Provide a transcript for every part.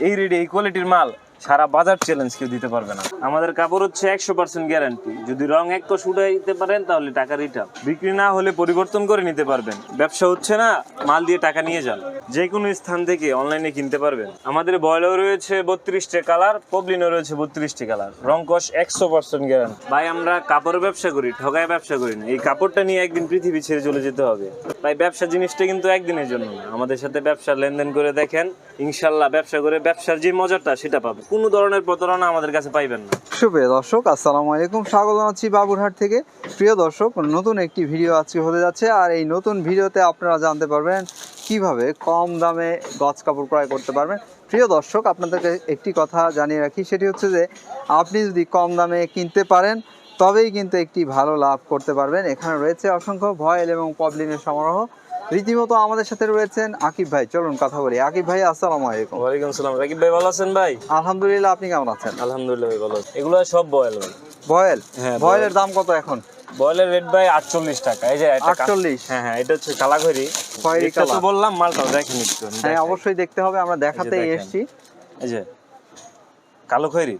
এই রেডি এই কোয়ালিটির মাল। সারা বাজার চ্যালেঞ্জ কেউ দিতে পারবে না। আমাদের কাপড় হচ্ছে একশো পার্সেন্ট গ্যারান্টি যদি রং এক কোষ উঠাইতে পারেন, তাহলে টাকা রিটার্ন বিক্রি না হলে পরিবর্তন করে নিতে পারবেন। ব্যবসা হচ্ছে না, মাল দিয়ে টাকা নিয়ে যান। যে কোনো স্থান থেকে অনলাইনে কিনতে পারবেন। আমাদের বয়লেও রয়েছে বত্রিশটি কালার পবলিনও রয়েছে বত্রিশটি কালার রং কোষ একশো পার্সেন্ট গ্যারান্টি ভাই, আমরা কাপড়ের ব্যবসা করি, ঠগায় ব্যবসা করি না। এই কাপড়টা নিয়ে একদিন পৃথিবী ছেড়ে চলে যেতে হবে। তাই ব্যবসা জিনিসটা কিন্তু একদিনের জন্য আমাদের সাথে ব্যবসা লেনদেন করে দেখেন, ইনশাল্লাহ ব্যবসা করে ব্যবসার যে মজাটা, সেটা পাবে কোনো ধরনের প্রতারণা আমাদের কাছে পাইবেন না। সুপ্রিয় দর্শক, আসসালামু আলাইকুম। স্বাগত জানাচ্ছি বাবুরহাট থেকে। প্রিয় দর্শক, নতুন একটি ভিডিও আজকে হতে যাচ্ছে আর এই নতুন ভিডিওতে আপনারা জানতে পারবেন কীভাবে কম দামে গজ কাপড় ক্রয় করতে পারবেন। প্রিয় দর্শক, আপনাদেরকে একটি কথা জানিয়ে রাখি, সেটি হচ্ছে যে আপনি যদি কম দামে কিনতে পারেন, তবেই কিন্তু একটি ভালো লাভ করতে পারবেন। এখানে রয়েছে অসংখ্য ভয়েল এবং পবলিনের সমারোহ। রীতিমতো আমাদের সাথে রয়েছেন আকিব ভাই। চলুন কথা বলি। আকিব ভাই আসসালামু আলাইকুম। ওয়ালাইকুম সালাম। রাকিব ভাই ভালো আছেন ভাই? আলহামদুলিল্লাহ আপনি কেমন আছেন? আলহামদুলিল্লাহ ভাই ভালো আছি। এগুলো সব বয়েল ভাই। ভয়েল হ্যাঁ, ভয়েলের দাম কত এখন? বয়েলের রেট ভাই আটচল্লিশ টাকা। এই যে 48 হ্যাঁ হ্যাঁ এটা হচ্ছে কালাঘড়ি। খয়েরি তো বললাম মালটা দেখেন একটু হ্যাঁ অবশ্যই দেখতে হবে আমরা দেখাতেই দেখেন। এসেছি। এই যে কালো খয়েরি।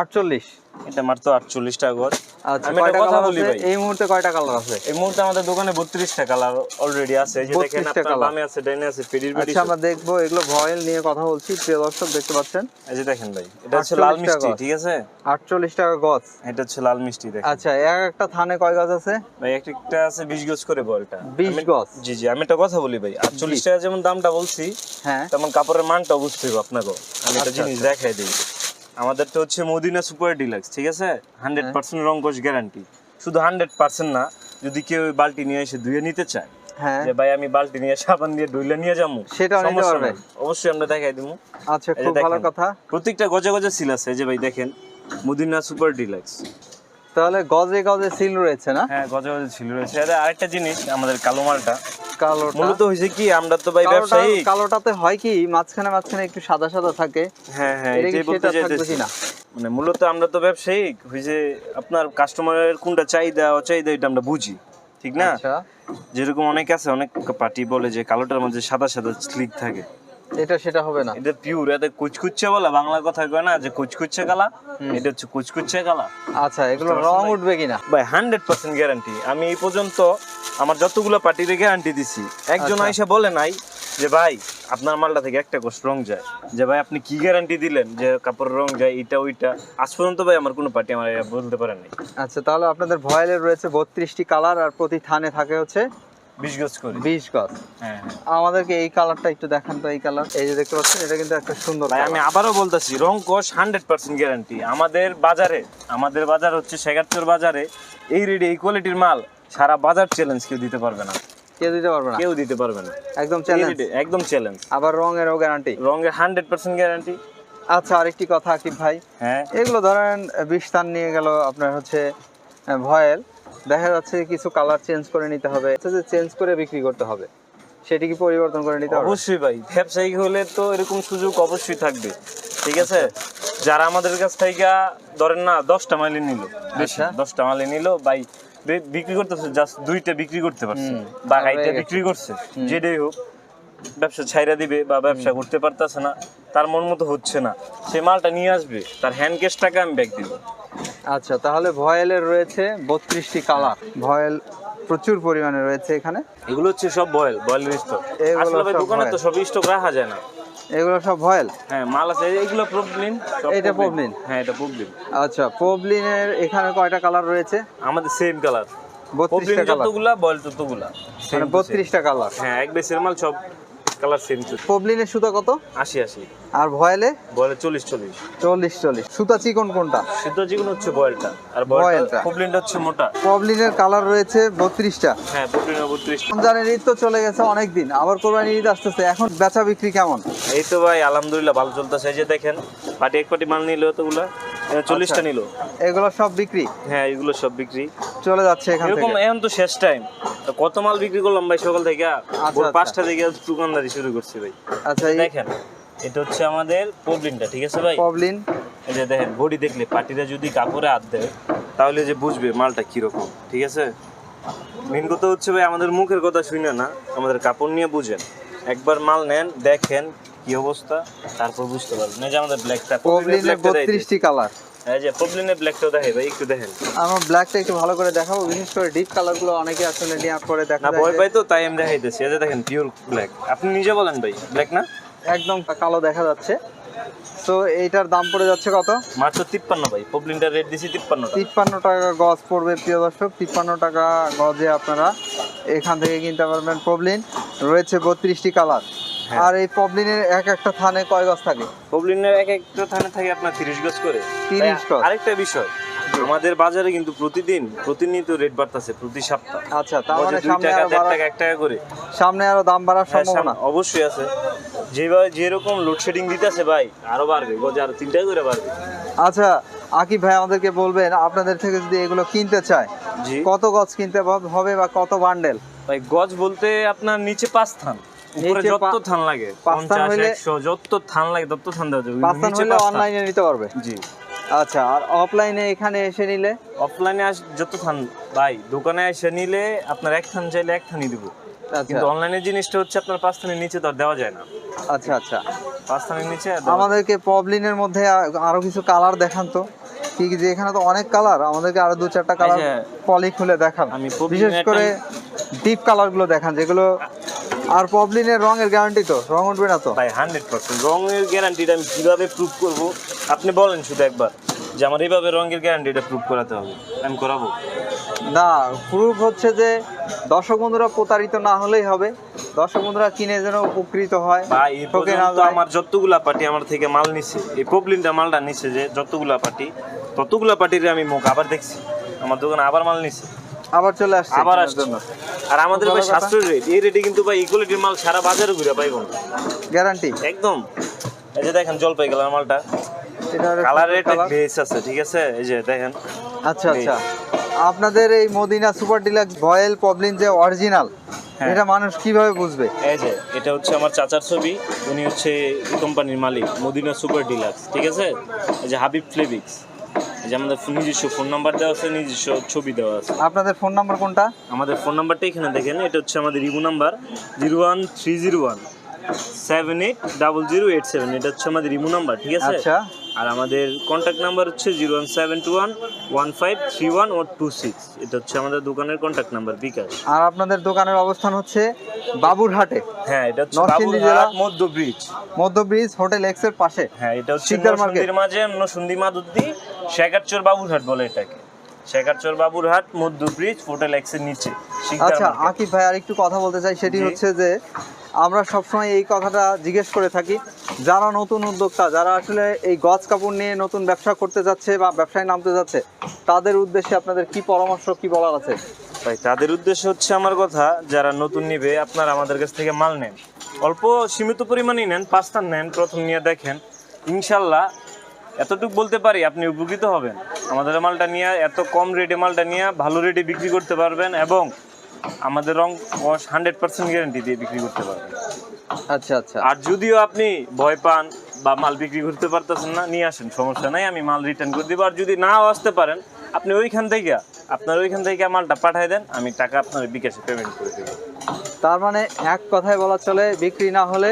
আটচল্লিশ। এটা মাত্র আটচল্লিশ টাকা গজ। আচ্ছা আমি একটা কথা বলি ভাই। এই মুহূর্তে কয়টা কালার আছে? এই মুহূর্তে আমাদের দোকানে বত্রিশটা কালার অলরেডি আছে। এই যে দেখেন আপনার বামে আছে ডাইনে আছে পেডির পেডি আচ্ছা আমরা দেখব এগুলো ভয়েল নিয়ে কথা বলছি প্রিয় দর্শক দেখতে পাচ্ছেন? এই যে দেখেন ভাই এটা হচ্ছে লাল মিষ্টি ঠিক আছে? আটচল্লিশ টাকা গজ এটা হচ্ছে লাল মিষ্টি দেখেন। আচ্ছা এক একটা থানে কয় গজ আছে? ভাই একটা একটা আছে গজ করে বলটা। 20 গজ জি জি আমি একটা কথা বলি ভাই টাকা যেমন দামটা বলছি হ্যাঁ। তেমন কাপড়ের মানটা বুঝতে হবে আপনাকে। আমি একটা আচ্ছা, জিনিস দেখাই দিই। আমাদের তো হচ্ছে মদিনা সুপার ডিলাক্স ঠিক আছে? হান্ড্রেড। পার্সেন্ট রঙ্কশ গ্যারান্টি শুধু হান্ড্রেড পার্সেন্ট না যদি কেউ বালতি নিয়ে এসে ধুয়ে নিতে চায় হ্যাঁ। যে ভাই আমি বালতি নিয়ে সাবান দিয়ে ধুইলে নিয়ে যাব সমস্যা পারবে? অবশ্যই আমরা দেখাই দিব। আচ্ছা খুব ভালো কথা। প্রত্যেকটা গজে গজে সিল আছে যে ভাই দেখেন মদিনা সুপার ডিলাক্স। তাহলে গজে গজে সিল রয়েছে না? হ্যাঁ গজে গজে ছিল রয়েছে। আর আরেকটা জিনিস আমাদের কালো মালটা কালোটা। মূলত কি আমরা তো ভাই কালোটা ব্যবসায়ী। কালোটাতে হয় কি মাঝখানে মাঝখানে একটু সাদা সাদা থাকে। হ্যাঁ হ্যাঁ এটাই বলতে চাইতেছি। কিনা? মানে মূলত আমরা তো ব্যবসায়ী হয়েছে আপনার কাস্টমারের কোনটা চাহিদা অচাহিদা এটা আমরা বুঝি। ঠিক না? আচ্ছা। যেরকম অনেক আছে অনেক পার্টি বলে যে কালোটার মধ্যে সাদা সাদা স্লিক থাকে। এটা সেটা হবে না। এটা পিওর এতে কুচকুচ্ছে বলা বাংলা কথা কয় না যে কুচকুচ্ছে কালা এটা হচ্ছে কুচকুচ্ছে কালা আচ্ছা এগুলো রং উঠবে কিনা? ভাই হান্ড্রেড পার্সেন্ট গ্যারান্টি আমি এই পর্যন্ত আমার যতগুলো পার্টিতে গ্যারান্টি দিছি একজন আচ্ছা। আইসা বলে নাই যে ভাই আপনার মালটা থেকে একটা কোষ রং যায়। যে ভাই আপনি কি গ্যারান্টি দিলেন যে কাপড়ের রং যায় এটা ওইটা? আজ পর্যন্ত ভাই আমার কোনো পার্টি আমার বলতে পারে নাই। আচ্ছা তাহলে আপনাদের ভয়েলের রয়েছে বত্রিশটি কালার আর প্রতি থানে থাকে হচ্ছে বিশ গজ করে। বিশ গজ হ্যাঁ। আমাদেরকে এই কালারটা একটু দেখান তো এই কালার। এই যে দেখতে পাচ্ছেন এটা কিন্তু একটা সুন্দর ভাই আমি। আবারও বলতেছি রং কোষ হান্ড্রেড পার্সেন্ট গ্যারান্টি আমাদের বাজারে আমাদের বাজার হচ্ছে শেখারচর বাজারে এই রেডি এই কোয়ালিটির মাল সারা বাজার চ্যালেঞ্জ কেউ দিতে পারবে না। কেউ দিতে পারবে না? কেউ দিতে পারবে না। একদম চ্যালেঞ্জ একদম চ্যালেঞ্জ আবার রঙেরও গ্যারান্টি রঙের হান্ড্রেড পার্সেন্ট গ্যারান্টি আচ্ছা আরেকটি কথা আকিব ভাই। হ্যাঁ। এগুলো ধরেন থান নিয়ে গেল আপনার হচ্ছে ভয়েল। দেখা যাচ্ছে কিছু কালার চেঞ্জ করে নিতে হবে। যে চেঞ্জ করে বিক্রি করতে হবে। সেটি কি পরিবর্তন করে নিতে হবে? অবশ্যই ভাই। ব্যবসায়ী হলে তো এরকম সুযোগ অবশ্যই থাকবে। ঠিক আছে? যারা আমাদের কাছ থেকে ধরেন না দশটা মালি নিল। বেশ আচ্ছা। দশটা মালি নিল। ভাই বিক্রি করতেছে জাস্ট দুইটা বিক্রি করতে পারছে। বা তাহলে গাইটা বিক্রি করছে। যেটাই হোক। ব্যবসা ছাইরা দিবে বা ব্যবসা করতে পারতেছে না তার মন মতো হচ্ছে না। সে মালটা নিয়ে আসবে তার হ্যান্ড ক্যাশ টাকা আমি ব্যাগ দিব। আচ্ছা তাহলে ভয়েলের রয়েছে বত্রিশটি কালার ভয়েল প্রচুর পরিমাণে রয়েছে এখানে। এগুলো হচ্ছে সব বয়েল বয়েলের স্টক এগুলো আসলে ভাই দোকানে তো সব স্টক রাখা যায় না। এগুলো সব ভয়েল? হ্যাঁ মাল আছে এইগুলো প্রবলিন এটা Poblin? হ্যাঁ এটা প্রবলিন। আচ্ছা পবলিনের এখানে কয়টা কালার রয়েছে? আমাদের সেম কালার প্রবলিন বত্রিশটা কালার যতগুলা বয়েল ততগুলা। মানে। বত্রিশটা কালার হ্যাঁ এক বেসের মাল সব কালার সেম পবলিনের সুতা কত? আশি আশি। আর ভয়েলে? বয়েলে চল্লিশ চল্লিশ। চল্লিশ চল্লিশ। সুতা চিকন কোনটা? সিদ্ধ যেগুলো হচ্ছে বয়েলটা আর Boil বয়েলটা টা। হচ্ছে মোটা। পবলিনের কালার রয়েছে বত্রিশটা। হ্যাঁ প্রবলিন বত্রিশ রমজানের ঈদ তো চলে গেছে অনেক দিন। আবার কোরবানি ঈদ আসতেছে। এখন বেচা বিক্রি কেমন? এই তো ভাই আলহামদুলিল্লাহ ভালো চলতেছে। যে দেখেন পাটি এক পাটি মাল নিল এতগুলা চল্লিশটা আচ্ছা। নিল। এগুলো সব বিক্রি? হ্যাঁ এগুলো সব বিক্রি। চলে যাচ্ছে এখান থেকে। এখন তো শেষ টাইম কত মাল বিক্রি করলাম ভাই সকাল থেকে? ভোর আচ্ছা। পাঁচটা থেকে দোকানদারি শুরু করছি ভাই। আচ্ছা দেখেন এটা হচ্ছে আমাদের প্রবলিনটা ঠিক আছে ভাই? পবলিন। এই যে দেখেন বডি দেখলে পাটিরা যদি কাপড়ে হাত দেয় তাহলে যে বুঝবে মালটা কীরকম ঠিক আছে? মেন কথা হচ্ছে ভাই আমাদের মুখের কথা শুনে না আমাদের কাপড় নিয়ে বুঝেন। একবার মাল নেন দেখেন কি অবস্থা তারপর বুঝতে পারবেন। এই যে আমাদের ব্ল্যাকটা পবলিনের বত্রিশটি কালার এই যে পবলিনের ব্ল্যাকটাও দেখাই ভাই একটু দেখেন। আমরা ব্ল্যাকটা একটু ভালো করে দেখাবো বিশেষ করে ডিপ কালারগুলো অনেকে আসলে নেওয়ার পরে দেখা না ভয় পাই তো তাই আমি দেখাইতেছি। এই যে দেখেন পিওর ব্ল্যাক আপনি নিজে বলেন ভাই ব্ল্যাক না? একদম কালো দেখা যাচ্ছে। তো এইটার দাম পড়ে যাচ্ছে কত? মাত্র তিপ্পান্ন ভাই পবলিনটা রেট দিছি তিপ্পান্ন টাকা তিপ্পান্ন টাকা গজ পড়বে প্রিয় দর্শক। তিপ্পান্ন টাকা গজে আপনারা এখান থেকে কিনতে পারবেন পবলিন রয়েছে বত্রিশটি কালার। আর এই পবলিনের এক একটা থানে কয় গজ থাকে? পবলিনের এক একটা থানে থাকে আপনার তিরিশ গজ করে। 30 ভাই, গজ। আরেকটা বিষয় আমাদের বাজারে কিন্তু প্রতিদিন প্রতিনিয়ত রেট বাড়তেছে প্রতি সপ্তাহ। আচ্ছা তার মানে সামনে টাকা আরও টাকা এক টাকা করে। সামনে আরও দাম বাড়ার হ্যাঁ, সম্ভাবনা? অবশ্যই আছে। যেভাবে যেরকম লোডশেডিং দিতেছে ভাই আরও বাড়বে গজে আরও তিন টাকা করে বাড়বে। আচ্ছা আকিব ভাই আমাদেরকে বলবেন আপনাদের থেকে যদি এগুলো কিনতে চায় জি। কত গজ কিনতে হবে বা কত বান্ডেল ভাই গজ বলতে আপনার নিচে পাঁচ থান। উপরে যত থান লাগে পাঁচ থান পঞ্চাশ হইলে- একশো যত থান লাগে তত থান দেওয়া যাবে। পাঁচ থান হলে অনলাইনে নিতে পারবে? জি। আচ্ছা আর অফলাইনে এখানে এসে নিলে? অফলাইনে আস যত থান ভাই দোকানে এসে নিলে আপনার এক থান চাইলে এক থানই দিব। আচ্ছা। কিন্তু জিনিসটা হচ্ছে আপনার পাঁচ থানের নিচে তো দেওয়া যায় না। আচ্ছা আচ্ছা। পাঁচ থানের নিচে আমাদেরকে পবলিনের মধ্যে আরও কিছু কালার দেখান তো। কি কি যে এখানে তো অনেক কালার আমাদেরকে আরও দু চারটা কালার পলি খুলে দেখান। আমি বিশেষ করে ডিপ কালারগুলো দেখান যেগুলো আর পবলিনের রঙের গ্যারান্টি তো রং উঠবে না তো। ভাই হান্ড্রেড পার্সেন্ট রঙের গ্যারান্টিটা আমি কীভাবে প্রুভ করব? আপনি বলেন শুধু একবার যে আমার এইভাবে রঙের গ্যারান্টিটা প্রুভ করাতে হবে। আমি করাবো। না প্রুফ হচ্ছে যে দর্শক বন্ধুরা প্রতারিত না হলেই হবে। দর্শক বন্ধুরা কিনে যেন উপকৃত হয়। বা এই পর্যন্ত আমার যতগুলা পার্টি আমার থেকে মাল নিছে এই পবলিনটা মালটা নিছে যে যতগুলা পার্টি ততগুলা পার্টির আমি মুখ আবার দেখছি। আমার দোকানে আবার মাল নিছে। আবার চলে আসছে আবার আসছে। আর আমাদের ভাই। সাশ্রয় রেট এই রেটে কিন্তু ভাই ইকুয়ালিটির মাল সারা বাজারে ঘুরে গ্যারান্টি একদম। এই যে দেখেন জলপাই গেলাম মালটা কালার রেট বেস আছে ঠিক আছে? এই যে দেখেন। আচ্ছা আচ্ছা। আপনাদের এই Madina super deluxe voile poplin যে অরিজিনাল হ্যাঁ। এটা মানুষ কীভাবে বুঝবে? এই যে এটা হচ্ছে আমার চাচার ছবি। উনি হচ্ছে কোম্পানির মালিক মদিনা সুপার ডিলাক্স ঠিক আছে? এই যে হাবিব ফ্লেভিক্স। এই যে আমাদের নিজস্ব ফোন নাম্বার দেওয়া আছে নিজস্ব ছবি দেওয়া আছে। আপনাদের ফোন নাম্বার কোনটা? আমাদের ফোন নাম্বারটা এখানে দেখেন এটা হচ্ছে আমাদের imo number zero one three zero one seven eight double zero eight seven. এটা হচ্ছে আমাদের ইমো নাম্বার ঠিক আছে? আচ্ছা। আর আমাদের কন্ট্যাক্ট নাম্বার হচ্ছে zero one seven two one one five three one or two six এটা হচ্ছে আমাদের দোকানের কন্ট্যাক্ট নাম্বার বিকাশ। আর আপনাদের দোকানের অবস্থান হচ্ছে বাবুরহাটে। হ্যাঁ এটা হচ্ছে নরসিংদী জেলা। মধ্য ব্রিজ মধ্য ব্রিজ হোটেল এক্সের পাশে। হ্যাঁ এটা হচ্ছে। নরসিংদীর মাঝে নরসিংদী মাদুদ্দি শেখারচর বাবুরহাট বলে এটাকে। শেখারচর বাবুরহাট মধ্য ব্রিজ হোটেল এক্সের নিচে। আচ্ছা। আকিব ভাই আর একটু কথা বলতে চাই সেটি হচ্ছে যে আমরা সবসময় এই কথাটা জিজ্ঞেস করে থাকি। যারা নতুন উদ্যোক্তা, যারা আসলে এই গজ কাপড় নিয়ে নতুন ব্যবসা করতে যাচ্ছে বা ব্যবসায় নামতে যাচ্ছে, তাদের উদ্দেশ্যে আপনাদের কি পরামর্শ, কি বলার আছে? ভাই, তাদের উদ্দেশ্য হচ্ছে আমার কথা, যারা নতুন নিবে, আপনারা আমাদের কাছ থেকে মাল নেন। অল্প সীমিত পরিমাণেই নেন, পাঁচটা নেন, প্রথম নিয়ে দেখেন। ইনশাল্লাহ, এতটুকু বলতে পারি, আপনি উপকৃত হবেন। আমাদের মালটা নিয়ে, এত কম রেটে মালটা নিয়ে ভালো রেটে বিক্রি করতে পারবেন এবং আমাদের রং হান্ড্রেড পার্সেন্ট গ্যারেন্টি দিয়ে বিক্রি করতে পারবেন। আচ্ছা আচ্ছা। আর যদিও আপনি ভয় পান বা মাল বিক্রি করতে পারতেছেন না নিয়ে আসেন সমস্যা নাই আমি মাল রিটার্ন করে দিব। আর যদি নাও আসতে পারেন আপনি ওইখান থেকে আপনার ওইখান থেকে মালটা পাঠাই দেন আমি টাকা আপনার বিকাশে পেমেন্ট করে দেবো। তার মানে এক কথায় বলা চলে বিক্রি না হলে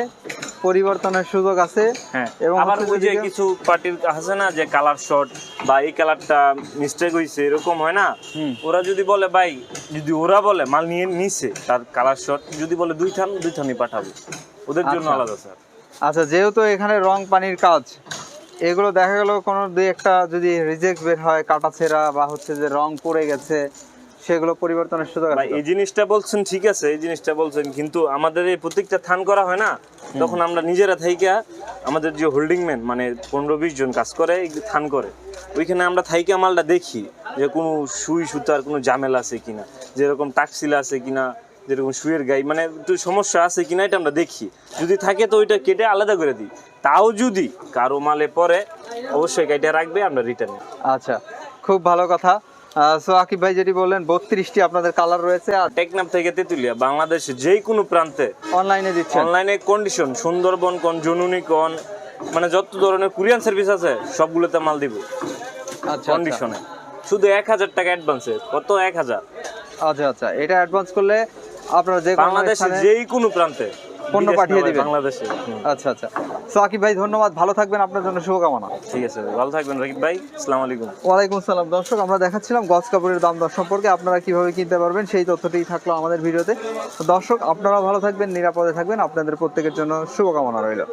পরিবর্তনের সুযোগ আছে হ্যাঁ এবং আবার ওই যে কিছু পার্টির আছে না যে কালার শর্ট বা এই কালারটা মিস্টেক হয়েছে এরকম হয় না। ওরা যদি বলে ভাই যদি ওরা বলে মাল নিয়ে নিছে তার কালার শর্ট যদি বলে দুই থান দুই থানই পাঠাবো ওদের জন্য আচ্ছা। আলাদা স্যার আচ্ছা যেহেতু এখানে রং পানির কাজ এগুলো দেখা গেল কোনো দুই একটা যদি রিজেক্ট বের হয় কাটা ছেঁড়া বা হচ্ছে যে রং পড়ে গেছে সেগুলো পরিবর্তনের সুযোগ আছে এই জিনিসটা বলছেন ঠিক আছে এই জিনিসটা বলছেন কিন্তু আমাদের এই প্রত্যেকটা থান করা হয় না তখন আমরা নিজেরা থাইকা আমাদের যে হোল্ডিং ম্যান মানে পনেরো বিশ জন কাজ করে এই থান করে। ওইখানে আমরা থাইকা মালটা দেখি যে কোনো সুই সুতার কোনো জামেলা আছে কিনা যেরকম টাকসিলা আছে কিনা যেরকম সুইয়ের গাই মানে একটু সমস্যা আছে কিনা এটা আমরা দেখি। যদি থাকে তো ওইটা কেটে আলাদা করে দিই। তাও যদি কারও মালে পরে অবশ্যই কেটে রাখবে আমরা রিটার্ন আচ্ছা খুব ভালো কথা। সো আকিব ভাই যেটি বললেন বত্রিশটি আপনাদের কালার রয়েছে আর টেকনাফ থেকে তেতুলিয়া বাংলাদেশে যে কোনো প্রান্তে অনলাইনে দিচ্ছেন। অনলাইনে কন্ডিশন সুন্দরবন কোন জনুনি কোন মানে যত ধরনের কুরিয়ান সার্ভিস আছে সবগুলোতে মাল দিব। আচ্ছা আচ্ছা। কন্ডিশনে শুধু এক হাজার টাকা অ্যাডভান্সে কত এক হাজার? আচ্ছা আচ্ছা। এটা অ্যাডভান্স করলে আপনারা যে কোনো বাংলাদেশে যেই কোনো প্রান্তে। পণ্য পাঠিয়ে দিবেন। বাংলাদেশে। আচ্ছা আচ্ছা। সো আকিব ভাই ধন্যবাদ। ভালো থাকবেন আপনার জন্য শুভকামনা। ঠিক আছে ভালো থাকবেন রাকিব ভাই। আসসালামু আলাইকুম। ওয়ালাইকুম সালাম দর্শক আমরা দেখাচ্ছিলাম গজ কাপড়ের দাম দর সম্পর্কে। আপনারা কীভাবে কিনতে পারবেন সেই তথ্যটি থাকল আমাদের ভিডিওতে। তো দর্শক আপনারা ভালো থাকবেন নিরাপদে থাকবেন। আপনাদের প্রত্যেকের জন্য শুভকামনা রইল।